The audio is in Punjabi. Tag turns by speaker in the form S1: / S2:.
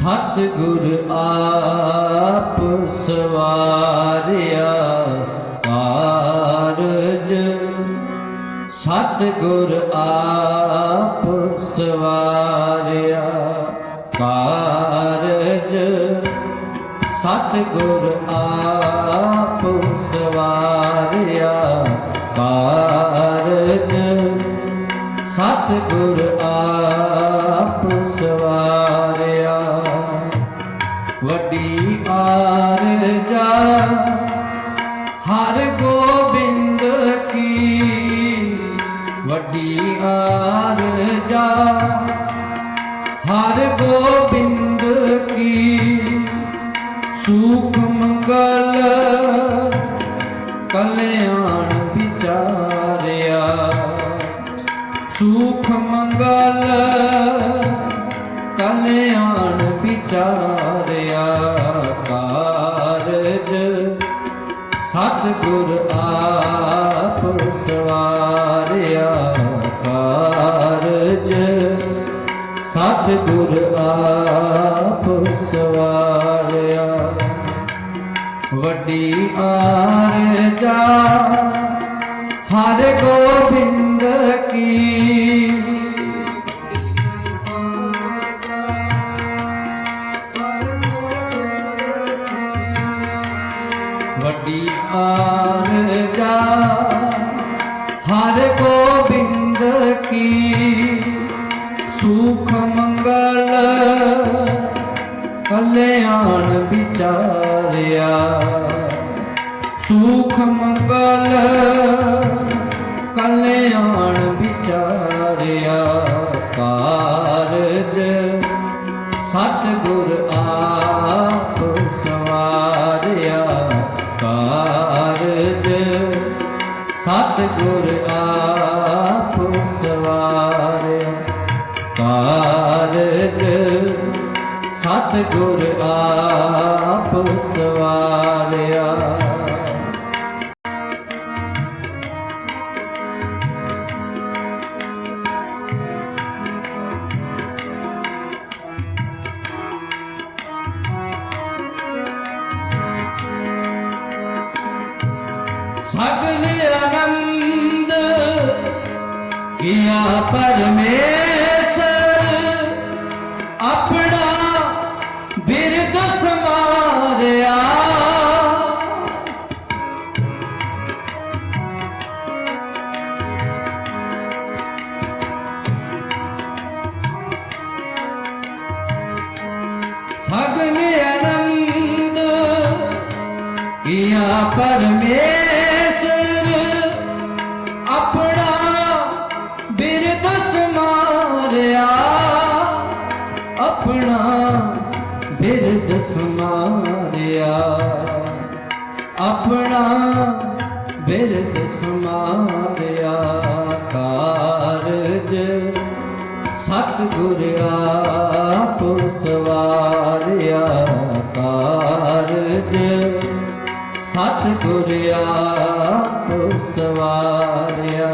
S1: ਸਤਿਗੁਰ ਆਪ ਸਵਾਰਿਆ ਕਾਰਜ। ਸਤਿਗੁਰ ਆਪ ਸਵਾਰਿਆ ਕਾਰਜ। ਸਤਿਗੁਰ ਆਪ ਸਵਾਰਿਆ ਕਾਰਜ। ਸਤਿਗੁਰ ਆਪ ਸਵਾਰਿਆ ਵੱਡੀ ਆਰਜਾ ਹਰ ਗੋਬਿੰਦ ਕੀ ਵੱਡੀ ਆਰਜਾ ਹਰ ਗੋਬਿੰਦ ਕੀ ਸੁਖ ਮੰਗਲ ਕਲਿਆਣ ਵਿਚਾਰਿਆ। ਸੁਖ ਮੰਗਲ ਕਲਿਆਣ ਵਿਚਾਰਿਆ। ਗੁਰ ਆਪ ਸਵਾਰਿਆ। ਵੱਡੀ ਆਰ ਜਾ, ਹਰ ਗੋਬਿੰਦ ਕੀ। ਵੱਡੀ ਆਰ ਜਾ, ਹਰ ਗੋਬਿੰਦ ਕੀ। ਸੂਖਮ ਮੰਗਲ ਕਲਿਆਣ ਵਿਚਾਰਿਆ। ਸੁਖ ਮੰਗਲ ਕਲਿਆਣ ਵਿਚਾਰਿਆ ਗੁਰ ਆਪ ਸਵਾਰਿਆ। ਸਗਲ ਆਨੰਦ ਕੀਆ ਪਰਮੇਸ਼ਰ ਸਗਲ ਆਨੰਦ ਕੀਆ ਪਰਮੇਸ਼ਰ ਆਪਣਾ ਬਿਰਦ ਸਮਾਰਿਆ ਆਪਣਾ ਬਿਰਦ ਸਮਾਰਿਆ ਆਪਣਾ ਬਿਰਦ ਸਮਾਰਿਆ ਕਾਰਜ ਸਤਿਗੁਰ ਆਪ ਸਵਾਰਿਆ ਕਾਰਜ। ਸਤਿਗੁਰ ਆਪ ਸਵਾਰਿਆ